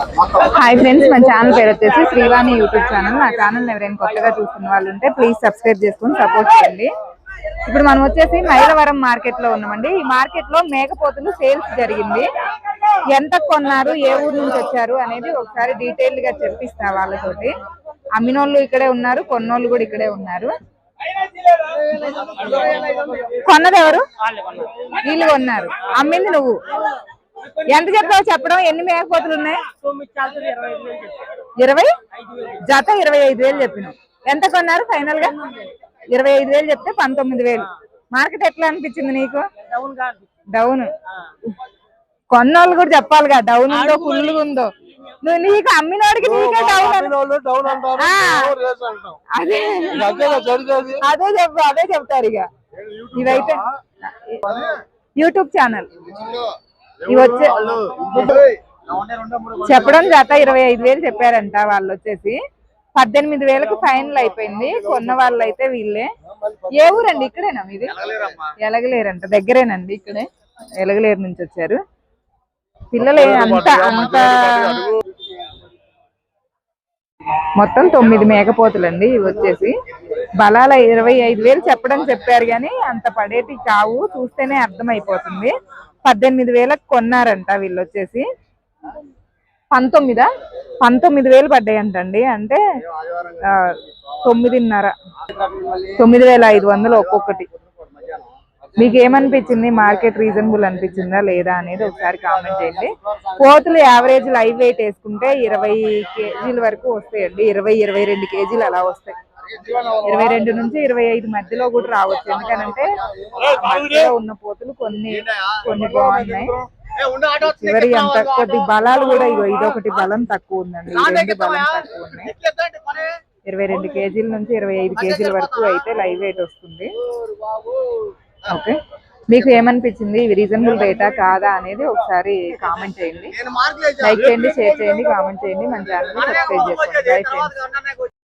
Hi friends మన channel పేరు వచ్చేసి శ్రీవాణి యూట్యూబ్ ఛానల్ నా ఛానల్ ఎవరైనా కొత్తగా చూస్తున్న వాళ్ళు ఉంటే ప్లీజ్ సబ్స్క్రైబ్ చేసుకొని సపోర్ట్ చేయండి. ఇప్పుడు మనం వచ్చేసి మైలవరం మార్కెట్లో ఉన్నామండి. ఈ మార్కెట్లో మేకపోతులు సేల్స్ జరిగింది. ఎంత కొన్నారు ఏ ఊరు నుంచి వచ్చారు అనేది ఒకసారి డీటెయిల్గా చెప్పిస్తా వాళ్ళతోటి. అమ్మినోళ్ళు ఇక్కడే ఉన్నారు కొన్నోళ్ళు కూడా ఇక్కడే ఉన్నారు. కొన్నది ఎవరు? వీళ్ళు కొన్నారు. అమ్మింది నువ్వు. ఎంత చెప్పావు? చెప్పడం ఎన్ని మేకపోతులు ఉన్నాయి? ఇరవై జత ఇరవై ఐదు వేలు చెప్పినావు ఎంత కొన్నారు ఫైనల్గా ఇరవై ఐదు వేలు చెప్తే పంతొమ్మిది వేలు. మార్కెట్ ఎట్లా అనిపించింది నీకు? డౌన్. కొన్నోళ్ళు కూడా చెప్పాలిగా డౌన్ ఉందో ఫుల్ ఉందో. నువ్వు నీకు అమ్మినోడికి నీకే డౌన్ అదే. అదే చెప్పు అదే చెప్తారు ఇక. ఇవైతే యూట్యూబ్ ఛానల్. ఇవి వచ్చే చెప్పడం జత ఇరవై ఐదు వేలు చెప్పారంట వాళ్ళు వచ్చేసి. పద్దెనిమిది వేలకు ఫైనల్ అయిపోయింది. కొన్న వాళ్ళు అయితే వీళ్ళే. ఏ ఊరండి? ఇక్కడేనా మీది? ఎలగలేరంట. దగ్గరేనండి ఇక్కడే. ఎలగలేరు నుంచి వచ్చారు. పిల్లలు అంత అంత మొత్తం తొమ్మిది మేకపోతులండి ఇవి వచ్చేసి. బలాల ఇరవై ఐదు వేలు చెప్పడం చెప్పారు కానీ అంత పడేటి కావు చూస్తేనే అర్థమైపోతుంది. పద్దెనిమిది వేలకు కొన్నారంట వీళ్ళు వచ్చేసి పంతొమ్మిదా? పంతొమ్మిది వేలు పడ్డాయంటండి. అంటే తొమ్మిదిన్నర. తొమ్మిది వేల ఐదు వందలు ఒక్కొక్కటి. మీకు ఏమనిపించింది మార్కెట్ రీజనబుల్ అనిపించిందా లేదా అనేది ఒకసారి కామెంట్ చేయండి. కోతులు యావరేజ్ లైవ్ వెయిట్ వేసుకుంటే ఇరవై కేజీల వరకు వస్తాయండి. ఇరవై ఇరవై రెండు కేజీలు అలా వస్తాయి. ఇరవై రెండు నుంచి ఇరవై ఐదు మధ్యలో కూడా రావచ్చు. ఎందుకనంటే మధ్యలో ఉన్న పోతులు కొన్ని కొన్ని బాగున్నాయి. చివరి ఎంత కొద్ది బలాలు కూడా ఇగో ఇదొకటి బలం తక్కువ ఉందండి. రెండు బలం తక్కువ ఉన్నాయి. ఇరవై రెండు కేజీల నుంచి ఇరవై ఐదు కేజీల వరకు అయితే లైవ్ వెయిట్ వస్తుంది. ఓకే. మీకు ఏమనిపించింది? ఇవి రీజనబుల్ రేటా కాదా అనేది ఒకసారి కామెంట్ చేయండి. లైక్ చేయండి షేర్ చేయండి కామెంట్ చేయండి. మన ఛానల్ సబ్స్క్రైబ్ చేసుకోండి.